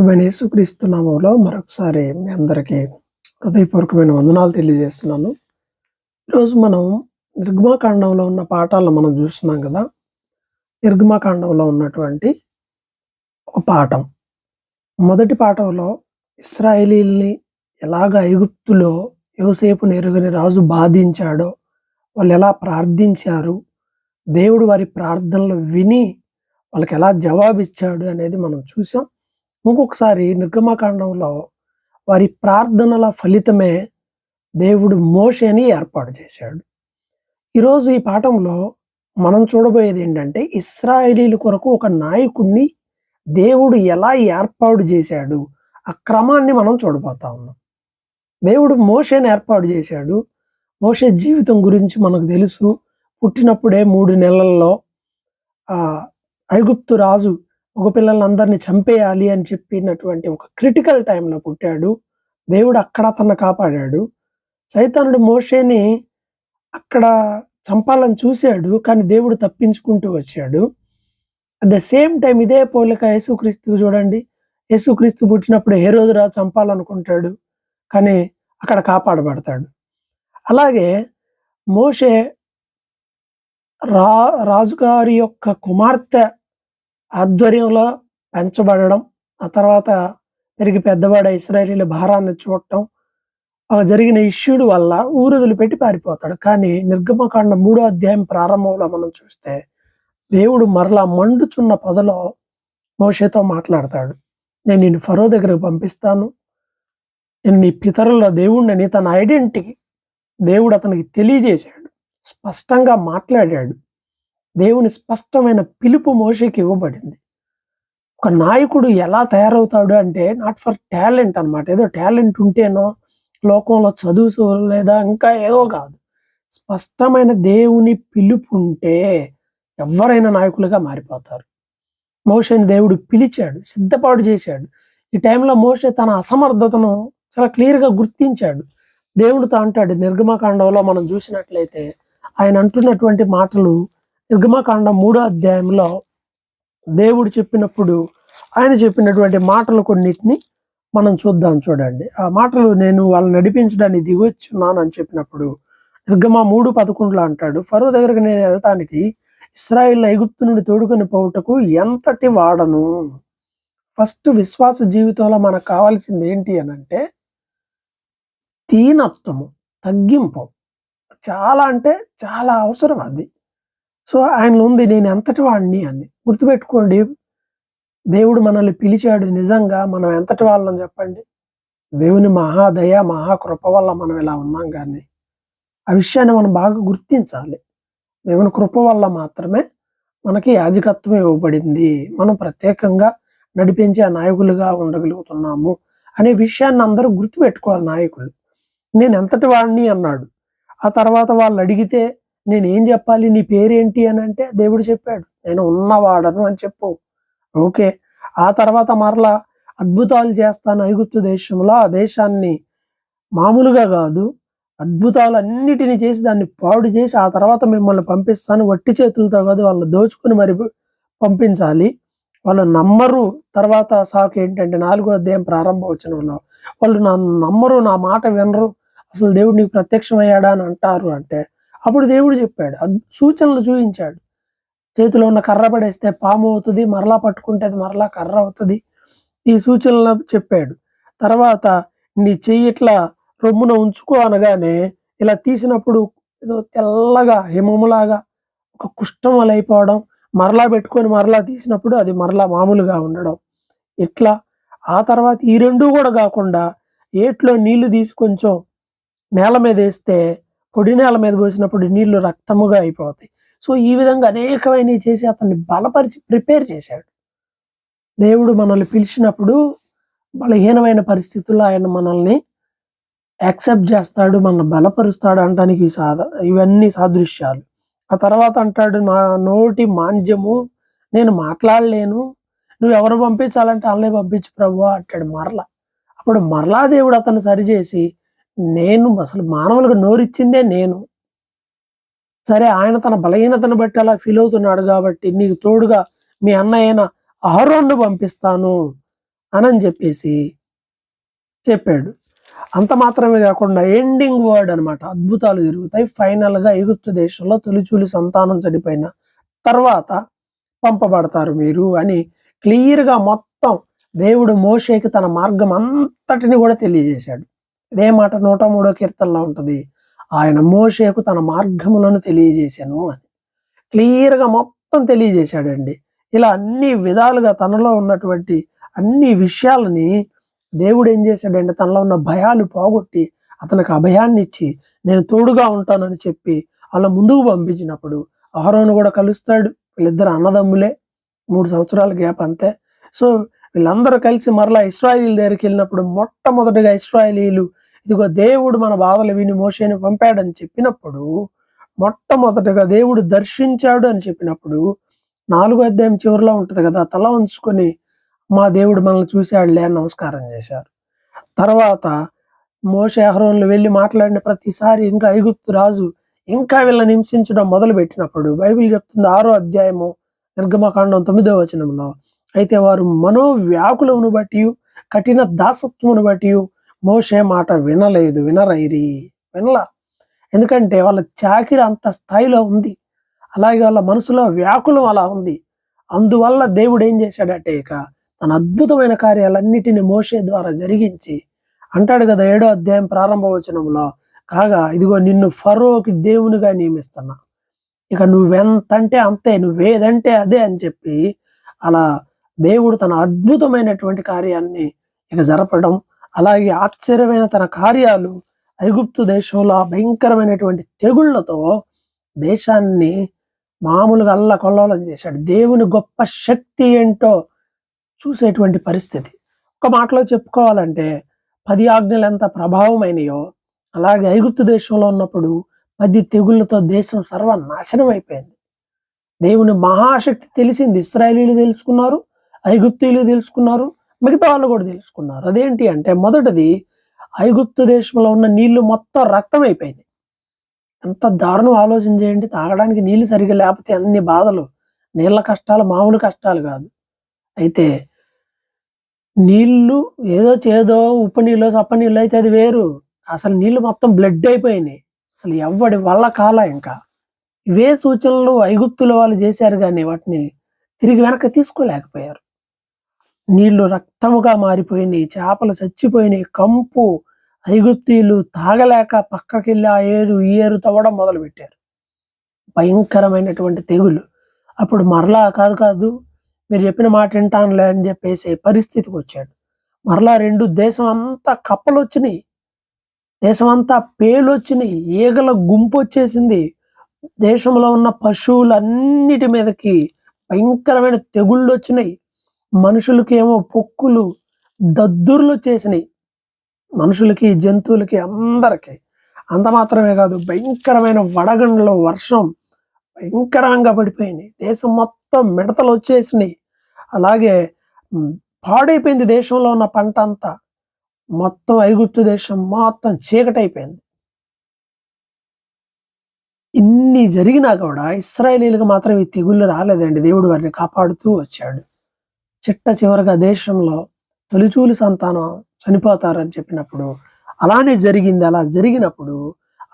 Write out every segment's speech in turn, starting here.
ప్రభుత్వ యేసుక్రీస్తు నామంలో మరొకసారి మీ అందరికీ హృదయపూర్వకమైన వందనాలు తెలియజేస్తున్నాను. ఈరోజు మనం నిర్గమాకాండంలో ఉన్న పాఠాలను మనం చూస్తున్నాం కదా. నిర్గమాకాండంలో ఉన్నటువంటి ఒక పాఠం. మొదటి పాఠంలో ఇస్రాయేలీల్ని ఎలాగ ఐగుప్తులో యోసేపు నెరుగని రాజు బాధించాడో వాళ్ళు ఎలా ప్రార్థించారు దేవుడు వారి ప్రార్థనలు విని వాళ్ళకి ఎలా జవాబిచ్చాడు అనేది మనం చూసాం. ఇంకొకసారి నిర్గమకాండంలో వారి ప్రార్థనల ఫలితమే దేవుడు మోషేని ఏర్పాటు చేశాడు. ఈరోజు ఈ పాఠంలో మనం చూడబోయేది ఏంటంటే ఇస్రాయేలీల కొరకు ఒక నాయకుడిని దేవుడు ఎలా ఏర్పాటు చేశాడు. ఆ క్రమాన్ని మనం చూడబోతా ఉన్నాం. దేవుడు మోషేని ఏర్పాటు చేశాడు. మోషే జీవితం గురించి మనకు తెలుసు. పుట్టినప్పుడే మూడు నెలల్లో ఐగుప్తు రాజు మగ పిల్లలందరినీ చంపేయాలి అని చెప్పినటువంటి ఒక క్రిటికల్ టైంలో పుట్టాడు. దేవుడు అక్కడ తన కాపాడాడు. సైతానుడు మోషేని అక్కడ చంపాలని చూశాడు కానీ దేవుడు తప్పించుకుంటూ వచ్చాడు. అట్ ద సేమ్ టైం ఇదే పోలిక యేసుక్రీస్తుకు చూడండి. యేసుక్రీస్తు పుట్టినప్పుడు ఏ రోజు రా చంపాలనుకుంటాడు కానీ అక్కడ కాపాడబడతాడు. అలాగే మోషే రా రాజుగారి యొక్క కుమార్తె ఆధ్వర్యంలో పెంచబడడం ఆ తర్వాత పెరిగి పెద్దవాడ ఇస్రాయేలీల భారాన్ని చూడటం ఆ జరిగిన ఇష్యూడు వల్ల ఊరుదులు పెట్టి పారిపోతాడు. కానీ నిర్గమకాండ మూడో అధ్యాయం ప్రారంభంలో మనం చూస్తే దేవుడు మరలా మండుచున్న పొదలో మోషేతో మాట్లాడతాడు. నేను నిన్ను ఫరో దగ్గరకు పంపిస్తాను. నేను నీ పితరుల దేవుణ్ణి తన ఐడెంటిటీ దేవుడు అతనికి తెలియజేశాడు. స్పష్టంగా మాట్లాడాడు. దేవుని స్పష్టమైన పిలుపు మోషకి ఇవ్వబడింది. ఒక నాయకుడు ఎలా తయారవుతాడు అంటే నాట్ ఫర్ టాలెంట్ అన్నమాట. ఏదో టాలెంట్ ఉంటేనో లోకంలో చదువు లేదా ఇంకా ఏదో కాదు. స్పష్టమైన దేవుని పిలుపు ఉంటే ఎవరైనా నాయకులుగా మారిపోతారు. మోషని దేవుడు పిలిచాడు సిద్ధపాటు చేశాడు. ఈ టైంలో మోషే తన అసమర్థతను చాలా క్లియర్గా గుర్తించాడు. దేవుడితో అంటాడు నిర్గమకాండంలో మనం చూసినట్లయితే ఆయన అంటున్నటువంటి మాటలు నిర్గమకాండం మూడో అధ్యాయంలో దేవుడు చెప్పినప్పుడు ఆయన చెప్పినటువంటి మాటలు కొన్నిటిని మనం చూద్దాం చూడండి. ఆ మాటలు నేను వాళ్ళని నడిపించడానికి దిగొచ్చున్నాను అని చెప్పినప్పుడు నిర్గమ మూడు పదకొండులో అంటాడు ఫరో దగ్గరకు నేను వెళ్ళటానికి ఇస్రాయిల్ ఐగుప్తు నుండి తోడుకొని పోవుటకు ఎంతటి వాడను? ఫస్ట్ విశ్వాస జీవితంలో మనకు కావాల్సింది ఏంటి అని అంటే దీనత్వము తగ్గింపు. చాలా అంటే చాలా అవసరం అది. సో ఆయన ఉంది నేను ఎంతటి వాడిని అని. గుర్తుపెట్టుకోండి దేవుడు మనల్ని పిలిచాడు నిజంగా మనం ఎంతటి వాళ్ళని చెప్పండి. దేవుని మహాదయ మహాకృప వల్ల మనం ఇలా ఉన్నాం కానీ ఆ విషయాన్ని మనం బాగా గుర్తించాలి. దేవుని కృప వల్ల మాత్రమే మనకి యాజకత్వం ఇవ్వబడింది. మనం ప్రత్యేకంగా నడిపించే నాయకులుగా ఉండగలుగుతున్నాము అనే విషయాన్ని అందరూ గుర్తుపెట్టుకోవాలి నాయకులు. నేను ఎంతటి వాడిని అన్నాడు. ఆ తర్వాత వాళ్ళు అడిగితే నేను ఏం చెప్పాలి? నీ పేరేంటి అని అంటే దేవుడు చెప్పాడు. నేను ఉన్నవాడను అని చెప్పు. ఓకే. ఆ తర్వాత మరలా అద్భుతాలు చేస్తాను ఐగుప్తు దేశంలో. ఆ దేశాన్ని మామూలుగా కాదు. అద్భుతాలు అన్నిటిని చేసి దాన్ని పాడు చేసి ఆ తర్వాత మిమ్మల్ని పంపిస్తాను. వట్టి చేతులతో కాదు వాళ్ళని దోచుకుని మరి పంపించాలి. వాళ్ళు నమ్మరు. తర్వాత సాకు ఏంటంటే నాలుగో అధ్యాయం ప్రారంభం వచ్చిన వాళ్ళు నన్ను నమ్మరు నా మాట వినరు. అసలు దేవుడు నీకు ప్రత్యక్షమయ్యాడా అని అంటారు అంటే అప్పుడు దేవుడు చెప్పాడు సూచనలు చూపించాడు. చేతిలో ఉన్న కర్ర పడేస్తే పాము అవుతుంది మరలా పట్టుకుంటే అది మరలా కర్ర అవుతుంది. ఈ సూచనలు చెప్పాడు. తర్వాత నీ చెయ్యి ఇట్లా రొమ్మున ఉంచుకో అనగానే ఇలా తీసినప్పుడు ఏదో తెల్లగా హిమములాగా ఒక కుష్టం అయిపోవడం మరలా పెట్టుకొని మరలా తీసినప్పుడు అది మరలా మామూలుగా ఉండడం. ఇట్లా ఆ తర్వాత ఈ రెండు కూడా కాకుండా ఏట్లో నీళ్ళు తీసి కొంచెం నేల మీద వేస్తే పొడి నేల మీద పోసినప్పుడు నీళ్ళు రక్తముగా అయిపోతాయి. సో ఈ విధంగా అనేకమైనవి చేసి అతన్ని బలపరిచి ప్రిపేర్ చేశాడు. దేవుడు మనల్ని పిలిచినప్పుడు బలహీనమైన పరిస్థితుల్లో ఆయన మనల్ని యాక్సెప్ట్ చేస్తాడు మనల్ని బలపరుస్తాడు అనడానికి సాధ ఇవన్నీ సాదృశ్యాలు. ఆ తర్వాత అంటాడు నా నోటి మాంద్యము నేను మాట్లాడలేను. నువ్వు ఎవరు పంపించాలంటే వాళ్ళనే పంపించు ప్రభు అంటాడు మరలా. అప్పుడు మరలా దేవుడు అతను సరిచేసి నేను అసలు మానవులకు నోరిచ్చిందే నేను. సరే ఆయన తన బలహీనతను బట్టి అలా ఫీల్ అవుతున్నాడు కాబట్టి నీకు తోడుగా మీ అన్నయ్యన అహరోన్ను పంపిస్తాను అని చెప్పేసి చెప్పాడు. అంత మాత్రమే కాకుండా ఎండింగ్ వర్డ్ అనమాట అద్భుతాలు జరుగుతాయి. ఫైనల్గా ఎగుప్తు దేశంలో తొలిచూలి సంతానం చనిపోయిన తర్వాత పంపబడతారు మీరు అని క్లియర్గా మొత్తం దేవుడు మోషేకి తన మార్గం అంతటిని కూడా తెలియజేశాడు. ఇదే మాట నూట మూడో కీర్తనలో ఉంటుంది. ఆయన మోషేకు తన మార్గములను తెలియజేశాను అని. క్లియర్గా మొత్తం తెలియజేశాడండి. ఇలా అన్ని విధాలుగా తనలో ఉన్నటువంటి అన్ని విషయాలని దేవుడు ఏం చేశాడంటే తనలో ఉన్న భయాలు పోగొట్టి అతనికి అభయాన్ని ఇచ్చి నేను తోడుగా ఉంటానని చెప్పి అలా ముందుకు పంపించినప్పుడు అహరోను కూడా కలుస్తాడు. వీళ్ళిద్దరు అన్నదమ్ములే. మూడు సంవత్సరాల గ్యాప్ అంతే. సో వీళ్ళందరూ కలిసి మరలా ఇస్రాయిల్ దగ్గరికి వెళ్ళినప్పుడు మొట్టమొదటిగా ఇస్రాయలీలు ఇదిగో దేవుడు మన బాధలు విని మోషేని పంపాడని చెప్పినప్పుడు మొట్టమొదటిగా దేవుడు దర్శించాడు అని చెప్పినప్పుడు నాలుగో అధ్యాయం చివరిలో ఉంటుంది కదా తల ఉంచుకొని మా దేవుడు మనల్ని చూశాడులే అని నమస్కారం చేశారు. తర్వాత మోషే అహరోన్లు వెళ్ళి మాట్లాడిన ప్రతిసారి ఇంకా ఐగుప్తు రాజు ఇంకా వీళ్ళని హింసించడం మొదలు పెట్టినప్పుడు బైబిల్ చెప్తుంది ఆరో అధ్యాయము నిర్గమకాండం తొమ్మిదో వచనంలో అయితే వారు మనోవ్యాకులమును బట్టి కఠిన దాసత్వమును బట్టి మోషే మాట వినలేదు వినరైరి వినలా. ఎందుకంటే వాళ్ళ చాకిరి అంత స్థాయిలో ఉంది. అలాగే వాళ్ళ మనసులో వ్యాకులం అలా ఉంది. అందువల్ల దేవుడు ఏం చేశాడంటే ఇక తన అద్భుతమైన కార్యాలన్నిటిని మోషే ద్వారా జరిగించి అంటాడు కదా ఏడో అధ్యాయం ప్రారంభ వచనంలో కాగా ఇదిగో నిన్ను ఫరోకి దేవునిగా నియమిస్తున్నా. ఇక నువ్వెంతంటే అంతే నువ్వేదంటే అదే అని చెప్పి అలా దేవుడు తన అద్భుతమైనటువంటి కార్యాన్ని ఇక జరపడం అలాగే ఆశ్చర్యమైన తన కార్యాలు ఐగుప్తు దేశంలో ఆ భయంకరమైనటువంటి తెగుళ్ళతో దేశాన్ని మామూలుగా అల్ల కొల్లోలం చేశాడు. దేవుని గొప్ప శక్తి ఏంటో చూసేటువంటి పరిస్థితి. ఒక మాటలో చెప్పుకోవాలంటే పది ఆజ్ఞలు ఎంత ప్రభావమైనయో అలాగే ఐగుప్తు దేశంలో ఉన్నప్పుడు పది తెగుళ్ళతో దేశం సర్వనాశనం అయిపోయింది. దేవుని మహాశక్తి తెలిసింది. ఇస్రాయలీలు తెలుసుకున్నారు ఐగుప్తీయులు తెలుసుకున్నారు మిగతా వాళ్ళు కూడా తెలుసుకున్నారు. అదేంటి అంటే మొదటిది ఐగుప్తు దేశంలో ఉన్న నీళ్ళు మొత్తం రక్తం అయిపోయింది. ఎంత దారుణం ఆలోచన చేయండి తాగడానికి నీళ్ళు సరిగా లేకపోతే అన్ని బాధలు నీళ్ళ కష్టాలు మామూలు కష్టాలు కాదు. అయితే నీళ్ళు ఏదో చేదో ఉప్పు నీళ్ళు సప్ప నీళ్ళు అయితే అది వేరు. అసలు నీళ్ళు మొత్తం బ్లడ్ అయిపోయినాయి. అసలు ఎవడి వల్ల కాల ఇంకా? ఇవే సూచనలు ఐగుప్తుల వాళ్ళు చేశారు కానీ వాటిని తిరిగి వెనక్కి తీసుకోలేకపోయారు. నీళ్ళు రక్తముగా మారిపోయినాయి చేపలు చచ్చిపోయినాయి కంపు ఐగుప్తీయులు తాగలేక పక్కకెళ్ళి ఆ ఏరు ఈ ఏరు తవ్వడం మొదలుపెట్టారు. భయంకరమైనటువంటి తెగులు. అప్పుడు మరలా కాదు కాదు మీరు చెప్పిన మాట వింటానులే అని చెప్పేసి పరిస్థితికి వచ్చాడు. మరలా రెండు దేశం అంతా కప్పలు వచ్చినాయి దేశం అంతా పేలు వచ్చినాయి ఈగల గుంపు వచ్చేసింది. దేశంలో ఉన్న పశువులన్నిటి మీదకి భయంకరమైన తెగుళ్ళు వచ్చినాయి. మనుషులకి ఏమో పొక్కులు దద్దుర్లు వచ్చేసినాయి మనుషులకి జంతువులకి అందరికి. అంత మాత్రమే కాదు భయంకరమైన వడగండ్లు వర్షం భయంకరంగా పడిపోయింది దేశం మొత్తం మిడతలు వచ్చేసినాయి. అలాగే పాడైపోయింది దేశంలో ఉన్న పంట అంతా. మొత్తం ఐగుప్తు దేశం మొత్తం చీకటైపోయింది. ఇన్ని జరిగినా కూడా ఇస్రాయేలీలకు మాత్రం ఈ తెగుళ్ళు రాలేదండి. దేవుడు వారిని కాపాడుతూ వచ్చాడు. చిట్ట చివరిగా దేశంలో తొలిచూలు సంతానం చనిపోతారని చెప్పినప్పుడు అలానే జరిగింది అలా జరిగినప్పుడు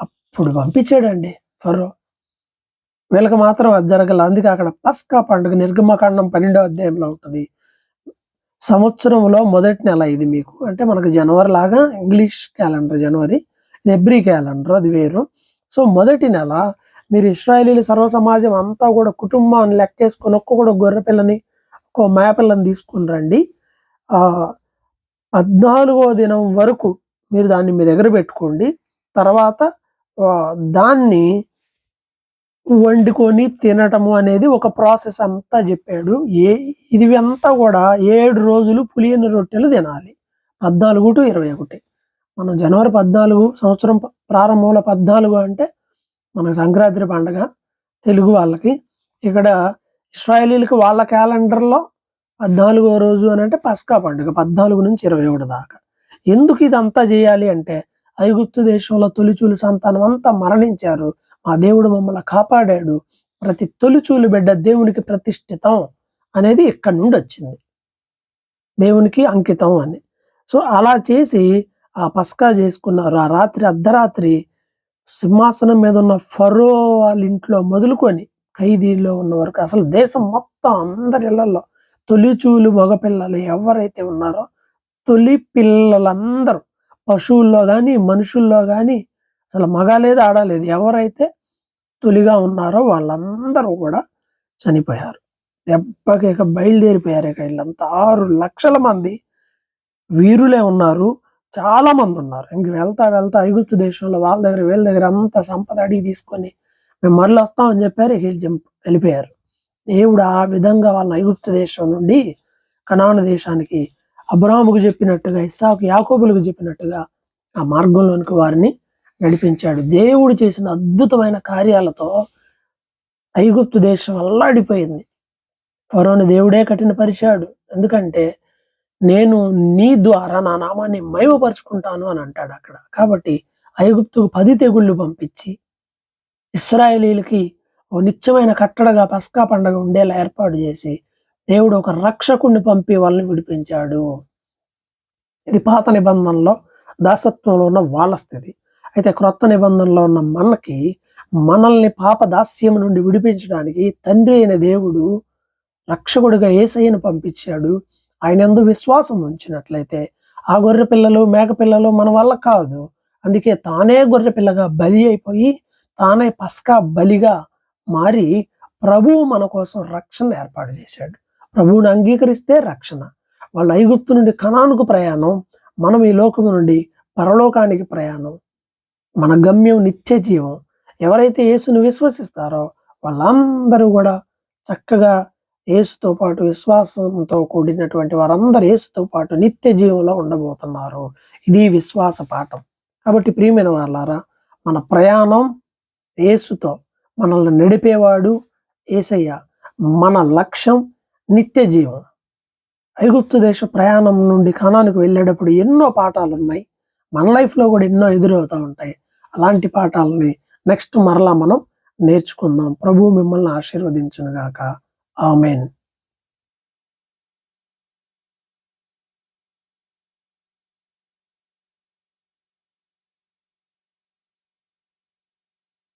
అప్పుడు పంపించాడండి ఫరో. వీళ్ళకి మాత్రం అది జరగల అందుకే అక్కడ పస్కా పండుగ నిర్గమకాండం పన్నెండో అధ్యాయంలో ఉంటుంది. సంవత్సరంలో మొదటి నెల ఇది మీకు. అంటే మనకు జనవరి లాగా ఇంగ్లీష్ క్యాలెండర్ జనవరి ఇది ఎబ్రి క్యాలెండర్ అది వేరు. సో మొదటి నెల మీరు ఇస్రాయలీలు సర్వ సమాజం అంతా కూడా కుటుంబాన్ని లెక్కేసుకొని ఒక్కొక్కడు గొర్రె ఓ మేపలను తీసుకుని రండి. పద్నాలుగో దినం వరకు మీరు దాన్ని మీ దగ్గర పెట్టుకోండి. తర్వాత దాన్ని వండుకొని తినటము అనేది ఒక ప్రాసెస్ అంతా చెప్పాడు. ఏ ఇది అంతా కూడా ఏడు రోజులు పులియని రొట్టెలు తినాలి. పద్నాలుగు టు ఇరవై ఒకటి. మనం జనవరి పద్నాలుగు సంవత్సరం ప్రారంభంలో పద్నాలుగు అంటే మన సంక్రాంతి పండగ తెలుగు వాళ్ళకి. ఇక్కడ ఇస్రాయలీలకు వాళ్ళ క్యాలెండర్లో పద్నాలుగో రోజు అని అంటే పస్కా పండుగ పద్నాలుగు నుంచి ఇరవై ఒకటి దాకా. ఎందుకు ఇదంతా చేయాలి అంటే ఐగుప్తు దేశంలో తొలిచూలు సంతానం అంతా మరణించారు. మా దేవుడు మమ్మల్ని కాపాడాడు. ప్రతి తొలిచూలు బిడ్డ దేవునికి ప్రతిష్ఠితం అనేది ఇక్కడి నుండి వచ్చింది. దేవునికి అంకితం అని. సో అలా చేసి ఆ పస్కా చేసుకున్నారు. ఆ రాత్రి అర్ధరాత్రి సింహాసనం మీద ఉన్న ఫరో వాళ్ళ ఇంట్లో మొదలుకొని ఖైదీల్లో ఉన్న వరకు అసలు దేశం మొత్తం అందరి ఇళ్ళలో తొలిచూలు మగపిల్లలు ఎవరైతే ఉన్నారో తొలి పిల్లలందరూ పశువుల్లో కానీ మనుషుల్లో కానీ అసలు మగ లేదు ఆడలేదు ఎవరైతే తొలిగా ఉన్నారో వాళ్ళందరూ కూడా చనిపోయారు. దెబ్బకి ఇక బయలుదేరిపోయారు ఇక వీళ్ళంతా. ఆరు లక్షల మంది వీరులే ఉన్నారు. చాలా మంది ఉన్నారు. ఇంక వెళ్తా వెళ్తా ఐగుప్తు దేశంలో వాళ్ళ దగ్గర వీళ్ళ దగ్గర అంతా సంపద అడిగి తీసుకొని మేము మరలా వస్తామని చెప్పారు హిల్ జంప్ వెళ్ళిపోయారు. దేవుడు ఆ విధంగా వాళ్ళ ఐగుప్తు దేశం నుండి కనాను దేశానికి అబ్రాహముకు చెప్పినట్టుగా ఇస్సాకు యాకోబులకు చెప్పినట్టుగా ఆ మార్గంలోనికి వారిని నడిపించాడు. దేవుడు చేసిన అద్భుతమైన కార్యాలతో ఐగుప్తు దేశం అల్లాడిపోయింది. ఫరోని దేవుడే కఠినపరిచాడు. ఎందుకంటే నేను నీ ద్వారా నా నామాన్ని మైవపరుచుకుంటాను అని అంటాడు అక్కడ. కాబట్టి ఐగుప్తుకు పది తెగుళ్ళు పంపించి ఇస్రాయేలీలకి ఓ నిత్యమైన కట్టడగా పస్కా పండగ ఉండేలా ఏర్పాటు చేసి దేవుడు ఒక రక్షకుణ్ణి పంపి వాళ్ళని విడిపించాడు. ఇది పాత నిబంధనలో దాసత్వంలో ఉన్న వాళ్ళ స్థితి. అయితే క్రొత్త నిబంధనలో ఉన్న మనకి మనల్ని పాప దాస్యం నుండి విడిపించడానికి తండ్రి అయిన దేవుడు రక్షకుడిగా ఏసయ్యను పంపించాడు. ఆయన ఎందు విశ్వాసం ఉంచినట్లయితే ఆ గొర్రె పిల్లలు మేక పిల్లలు మన వల్ల కాదు. అందుకే తానే గొర్రె పిల్లగా బలి అయిపోయి తానే పస్కా బలిగా మారి ప్రభువు మన కోసం రక్షణ ఏర్పాటు చేశాడు. ప్రభువుని అంగీకరిస్తే రక్షణ. వాళ్ళ ఐగుప్తు నుండి కణానుకు ప్రయాణం మనం ఈ లోకము నుండి పరలోకానికి ప్రయాణం. మన గమ్యం నిత్య జీవం. ఎవరైతే యేసును విశ్వసిస్తారో వాళ్ళందరూ కూడా చక్కగా యేసుతో పాటు విశ్వాసంతో కూడినటువంటి వారందరూ యేసుతో పాటు నిత్య జీవంలో ఉండబోతున్నారు. ఇది విశ్వాస పాఠం. కాబట్టి ప్రియమైన వాళ్ళారా మన ప్రయాణం యేసుతో మనల్ని నడిపేవాడు ఏసయ్య. మన లక్ష్యం నిత్య జీవం. ఐగుప్తు దేశ ప్రయాణం నుండి కణానికి వెళ్ళేటప్పుడు ఎన్నో పాఠాలు ఉన్నాయి మన లైఫ్లో కూడా ఎన్నో ఎదురవుతూ ఉంటాయి. అలాంటి పాఠాలని నెక్స్ట్ మరలా మనం నేర్చుకుందాం. ప్రభు మిమ్మల్ని ఆశీర్వదించునుగాక. ఆమెన్.